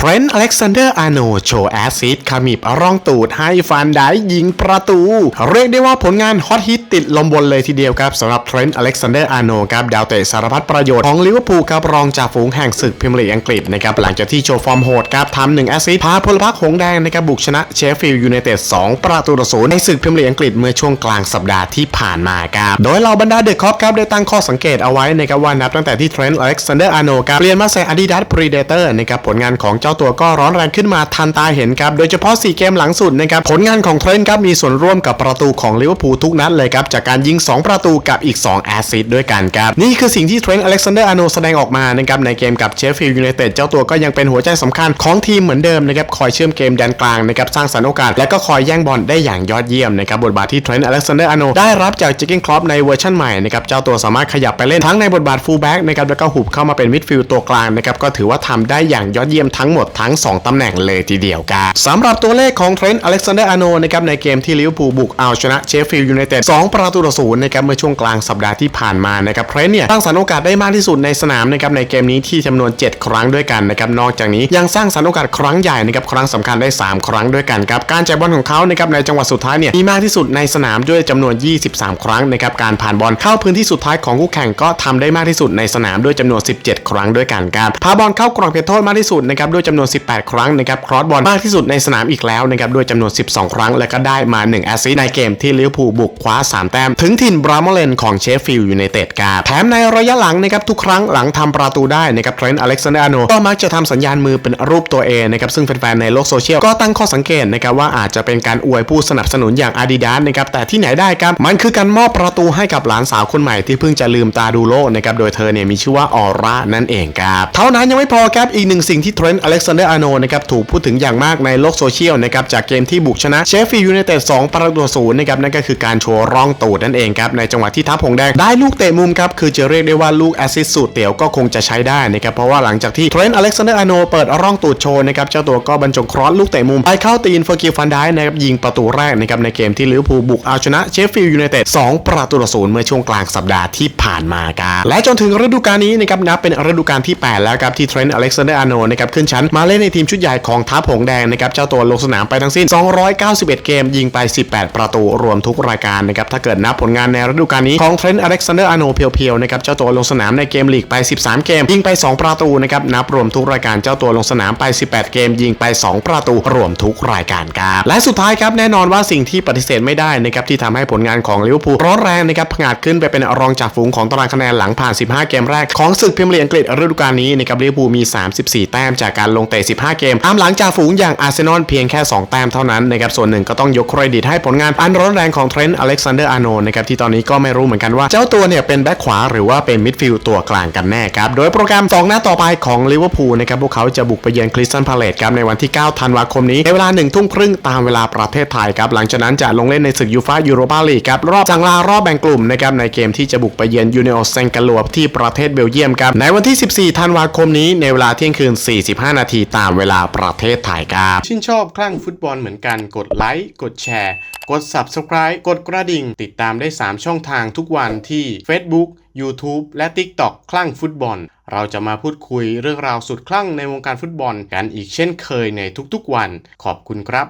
เทรนต์อเล็กซานเดอร์อาร์โนโชว์แอสซิด คามิบร่องตูดให้ฟานไดยิงประตู เรียกได้ว่าผลงานฮอตฮิตติดลมบนเลยทีเดียวครับสำหรับเทรนต์อเล็กซานเดอร์อาร์โนครับดาวเตะสารพัดประโยชน์ของลิเวอร์พูลครับรองจ่าฝูงแห่งศึกพรีเมียร์ลีกอังกฤษนะครับหลังจากที่โชว์ฟอร์มโหดครับทำหนึ่งแอสซิสพาพลพรรคหงแดงนะครับบุกชนะเชฟฟิลด์ยูไนเต็ด2ประตูต่อศูนย์ในศึกพรีเมียร์ลีกอังกฤษเมื่อช่วงกลางสัปดาห์ที่ผ่านมาครับโดยเหล่าบรรดาเดอะคอปครับได้ตั้งข้อสังเกตเอาไว้นะครับว่านับตั้งแต่ที่เทรนต์อเล็กซานเดอร์อาร์โนครับเปลี่ยนมาใส่ Adidas Predator นะครับผลงานของเจ้าตัวก็ร้อนแรงขึ้นมาทันตาเห็นครับโดยเฉพาะ 4 เกมหลังสุดนะครับผลงานของเทรนต์ครับมีส่วนร่วมกับประตูของลิเวอร์พูลทุกนัดเลยครับจากการยิง 2 ประตูกับอีก 2 แอสซิสด้วยกันครับนี่คือสิ่งที่เทรนต์อเล็กซานเดอร์อาโนแสดงออกมานะครับในเกมกับเชฟฟิลด์ยูไนเต็ดเจ้าตัวก็ยังเป็นหัวใจสำคัญของทีมเหมือนเดิมนะครับคอยเชื่อมเกมแดนกลางนะครับสร้างสรรค์โอกาสและก็คอยแย่งบอลได้อย่างยอดเยี่ยมนะครับบทบาทที่เทรนต์อเล็กซานเดอร์อาโนได้รับจากจิกเก้นครอปในเวอร์ชันใหม่นะครับเจ้าตัวสามารถขยับไปเล่นทั้งในบทบาทฟูลแบ็กนะครับแล้วก็หุบเข้ามาเป็นมิดฟิลด์ตัวกลางนะครับก็ถือว่าทำได้อย่างยอดเยี่ยมทั้งหมดทั้ง 2ตำแหน่งเลยทีเดียวครับสำหรับปรับตัวเลขของเทรนต์อเล็กซานเดอร์อาโนนะครับในเกมที่ลิเวอร์พูลบุกเอาชนะเชฟฟิลด์ยูไนเต็ด2ประตูต่อศูนย์นะครับเมื่อช่วงกลางสัปดาห์ที่ผ่านมานะครับเทรนต์เนี่ยสร้างสรรค์โอกาสได้มากที่สุดในสนามนะครับในเกมนี้ที่จำนวน 7 ครั้งด้วยกันนะครับนอกจากนี้ยังสร้างสรรค์โอกาสครั้งใหญ่นะครับครั้งสำคัญได้ 3 ครั้งด้วยกันครับการจ่ายบอลของเขานะครับในจังหวะสุดท้ายเนี่ยมีมากที่สุดในสนามด้วยจำนวน 23 ครั้งนะครับการผ่านบอลเข้าพื้นที่สุดท้ายของคู่แข่งก็ทำได้มากที่สุดในสนามด้วยจำนวน 17 ครั้งด้วยกันครับพาบอลเข้ากรอบเขตโทษมากที่สุดนะครับด้วยจำนวน 18 ครั้งนะครับครอสบอลมากที่สุดในสนามอีกแล้วนะครับด้วยจำนวน 12 ครั้ง และก็ได้มา 1 แอสซิสในเกมที่ลิเวอร์พูลบุกคว้า 3 แต้ม ถึงถิ่นบราโมเลนของเชฟฟิลด์ยูไนเต็ดครับแถมในระยะหลังนะครับทุกครั้งหลังทำประตูได้นะครับเทรนต์อเล็กซานเดอร์อโนก็มักจะทำสัญญาณมือเป็นรูปตัวเอนะครับซึ่งแฟนๆในโลกโซเชียลก็ตั้งข้อสังเกตนะครับว่าอาจจะเป็นการอวยผู้สนับสนุนอย่าง Adidas นะครับแต่ที่ไหนได้ครับมันคือการมอบประตูให้กับหลานสาวคนใหม่ที่เพิ่งจะลืมตาดูโลกนะครับโดยเธอเนี่ยมีชื่อว่าออร่านั่นเองครับเท่านั้นยังไม่พอครับอีกหนึ่งสิ่งที่เทรนต์อเล็กซานเดอร์อาร์โนนะครับถูกพูดถึงอย่างมากในโลกโซเชียลนะครับจากเกมที่บุกชนะเชฟฟิลด์ยูไนเต็ด2ประตูศูนย์นะครับนั่นก็คือการโชว์ร่องตูดนั่นเองครับในจังหวะที่ทัพหงแดงได้ลูกเตะมุมครับคือจะเรียกได้ว่าลูกแอสซิสต์สูตรเตี๋ยวก็คงจะใช้ได้นะครับเพราะว่าหลังจากที่เทรนต์อเล็กซานเดอร์อโนเปิดร่องตูดโชว์นะครับเจ้าตัวก็บรรจงครอสลูกเตะมุมไปเข้าตีนเฟอร์กิลฟันได้นะครับยิงประตูแรกนะครับในเกมที่ลิเวอร์พูลบุกเอาชนะเชฟฟิลด์ยูไนเต็ด2ประตูต่อศูนย์เมื่อช่วงกลางสัปดาห์ที่ผ่านมาครับและจนถึงฤดูกาลนี้นะครับนับเป็นฤดูกาลที่ 8 แล้วครับที่เทรนต์อเล็กซานเดอร์อโนนะครับขึ้นชั้นมาเล่นในทีมชุดใหญ่ของทัพหงแดงนะครับเจ้าตัวลงสนามไปทั้งสิ้น 291 เกมยิงไป 18 ประตูรวมทุกรายการนะครับถ้าเกิดนับผลงานในฤดูกาลนี้ของเทรนต์อเล็กซานเดอร์อาโนเพียวๆนะครับเจ้าตัวลงสนามในเกมลีกไป 13 เกม ยิงไป 2 ประตูนะครับนับรวมทุกรายการเจ้าตัวลงสนามไป 18 เกม ยิงไป 2 ประตูรวมทุกรายการครับและสุดท้ายครับแน่นอนว่าสิ่งที่ปฏิเสธไม่ได้นะครับที่ทำให้ผลงานของลิเวอร์พูลร้อนแรงนะครับผงาดขึ้นไปเป็นรองจากฝูงของตารางคะแนนหลังผ่าน 15 เกมแรกของศึกพรีเมียร์ลีกอังกฤษฤดูกาลนี้นะครับลิเวอร์พูลมี 34 แต้มจากการลงเตะ 15 เกมตามหลังจากฝูงอย่างอาร์เซนอลเพียงแค่ 2 แต้มเท่านั้นนะครับส่วนหนึ่งก็ต้องยกเครดิตให้ผลงานอันร้อนแรงของเทรนต์อเล็กซานเดอร์อาร์โนนะครับที่ตอนนี้ก็ไม่รู้เหมือนกันว่าเจ้าตัวเนี่ยเป็นแบ็คขวาหรือว่าเป็นมิดฟิลด์ตัวกลางกันแน่ครับโดยโปรแกรม2หน้าต่อไปของลิเวอร์พูลนะครับพวกเขาจะบุกไปเยือนคริสตันพาเลตครับในวันที่ 9 ธันวาคมนี้ในเวลา1ทุ่มครึ่งตามเวลาประเทศไทยครับหลังจากนั้นจะลงเล่นในศึกยูฟ่ายูโรปาลีกครับรอบจังลารอบแบ่งกลุ่มนะครับในเกมที่จะบุกไปเยือนยูเนโอเซงกาลัวที่ประเทศเบลเยียมครับในวันที่ 14 ธันวาคมนี้ในเวลาเที่ยงคืน 45 นาทีตามเวลาประเทศไทยครับชื่นชอบคลั่งฟุตบอลเหมือนกันกดไลค์ กดแชร์ กด Subscribe กดกระดิ่ง ติดตามได้ 3 ช่องทางทุกวันที่ Facebook YouTube และ TikTok คลั่งฟุตบอล เราจะมาพูดคุยเรื่องราวสุดคลั่งในวงการฟุตบอลกันอีกเช่นเคยในทุกๆวัน ขอบคุณครับ